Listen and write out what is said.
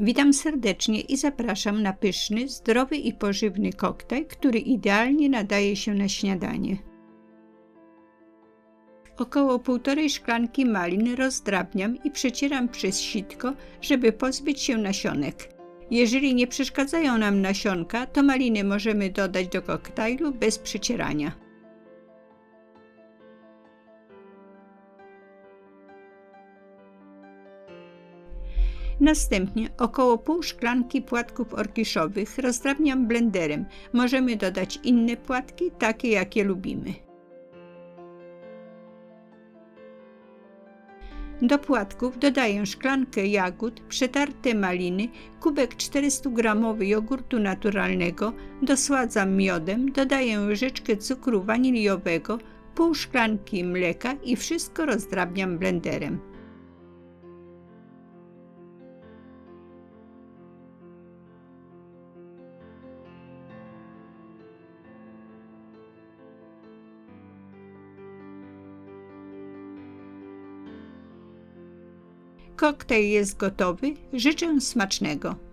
Witam serdecznie i zapraszam na pyszny, zdrowy i pożywny koktajl, który idealnie nadaje się na śniadanie. Około półtorej szklanki malin rozdrabniam i przecieram przez sitko, żeby pozbyć się nasionek. Jeżeli nie przeszkadzają nam nasionka, to maliny możemy dodać do koktajlu bez przecierania. Następnie około pół szklanki płatków orkiszowych rozdrabniam blenderem. Możemy dodać inne płatki, takie jakie lubimy. Do płatków dodaję szklankę jagód, przetarte maliny, kubek 400 g jogurtu naturalnego, dosładzam miodem, dodaję łyżeczkę cukru waniliowego, pół szklanki mleka i wszystko rozdrabniam blenderem. Koktajl jest gotowy. Życzę smacznego.